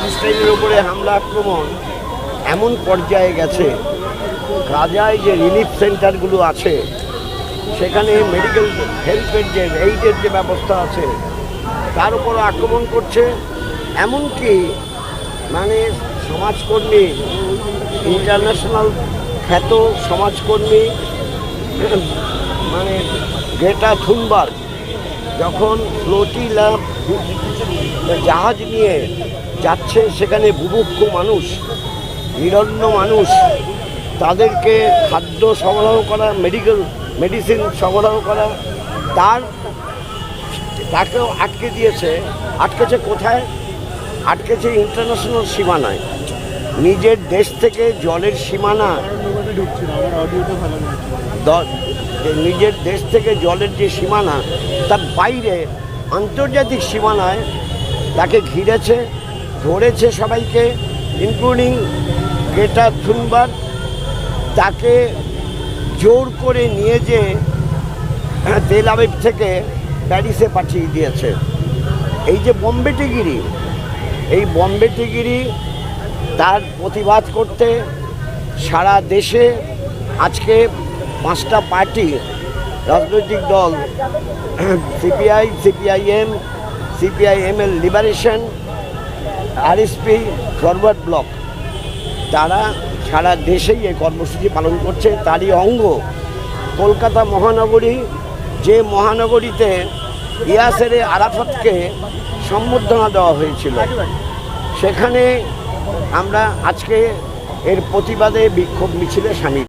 প্যালেস্টাইনের উপরে হামলা আক্রমণ এমন পর্যায়ে গেছে। গাজায় যে রিলিফ সেন্টারগুলো আছে, সেখানে মেডিকেল হেল্পের যে এইডের যে ব্যবস্থা আছে, তার উপর আক্রমণ করছে। এমনকি মানে সমাজকর্মী ইন্টারন্যাশনাল খ্যাত সমাজকর্মী মানে গ্রেটা থুনবার্গ, যখন ফ্লোটিলা জাহাজ নিয়ে যাচ্ছে সেখানে বুভুক্ষ মানুষ নিরন্ন মানুষ। তাদেরকে খাদ্য সরবরাহ করা মেডিকেল মেডিসিন সরবরাহ করা, তার তাকেও আটকে দিয়েছে। আটকেছে কোথায়? আটকেছে ইন্টারন্যাশনাল সীমানায়। নিজের দেশ থেকে জলের সীমানা। নিজের দেশ থেকে জলের যে সীমানা, তার বাইরে আন্তর্জাতিক সীমানায় তাকে ঘিরেছে। ধরেছে সবাইকে ইনক্লুডিং গ্রেটা থুনবার তাকে জোর করে নিয়ে যে তেল থেকে প্যারিসে পাঠিয়ে দিয়েছে। এই যে বোম্বে টিগিরি এই বোম্বে টিগিরি তার প্রতিবাদ করতে সারা দেশে আজকে পাঁচটা পার্টি, রাজনৈতিক দল, সিপিআই, সিপিআইএম সিপিআইএম এর লিবারেশন আরএসপি ফরওয়ার্ড ব্লক তারা সারা দেশেই এই কর্মসূচি পালন করছে। তারই অঙ্গ কলকাতা মহানগরী, যে মহানগরীতে ইয়াসের আরাফাতকে সম্বর্ধনা দেওয়া হয়েছিল। সেখানে আমরা আজকে এর প্রতিবাদে বিক্ষোভ মিছিলে সামিল।